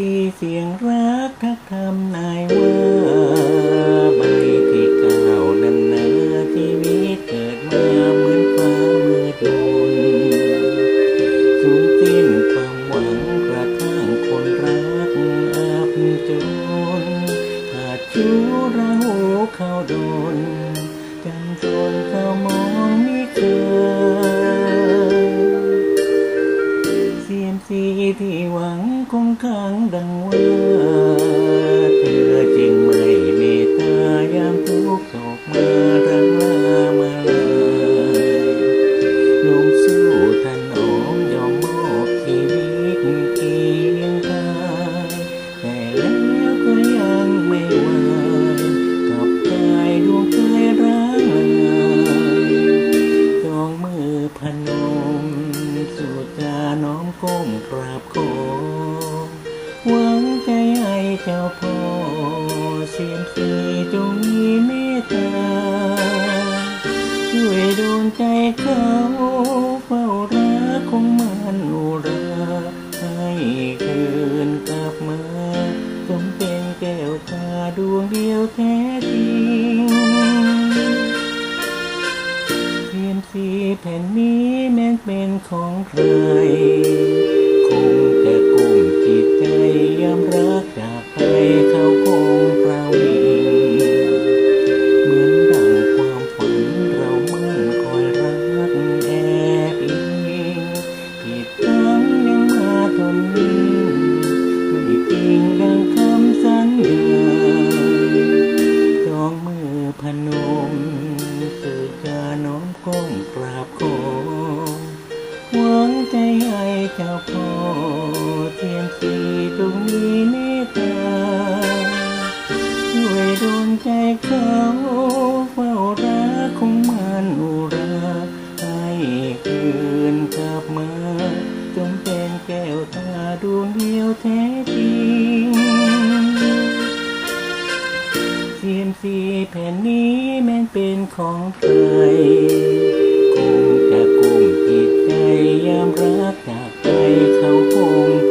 สีเสียงรักกักคำนายว่าใบที่เก่านั้นนที่มีเกิดมาเหมือนฟ้ามืดมนสูงสิ้นความหวังกระทั่งคนรักอับจนขาดชูรัก สีที่หวังคงค้างดังว่าเธอจริงไม มกราบโอหวังใจให้เจ้าพ่อเสียมสีจงมีเมตตา ช่วยดวใจเขาเฝ้ารักคงมันอุราให้คืนกลับมาสงเป็นแก้วตาดวงเดียวแท้จริงเสียมสีแผ่นนี้แม้นเป็นของใคร ก้มกราบขอหวังใจให้เจ้าพ่อเทียนสีตรงนี้เมตตาช่วยดวงใจเขาเฝ้ารักคงมันอุราให้คืนกลับมาจงเป็นแก้วตาดวงเดียวแท้ แผ่นนี้แม่นเป็นของใครคงจะกุ้มจิดใจยามรักจากใจเขาคง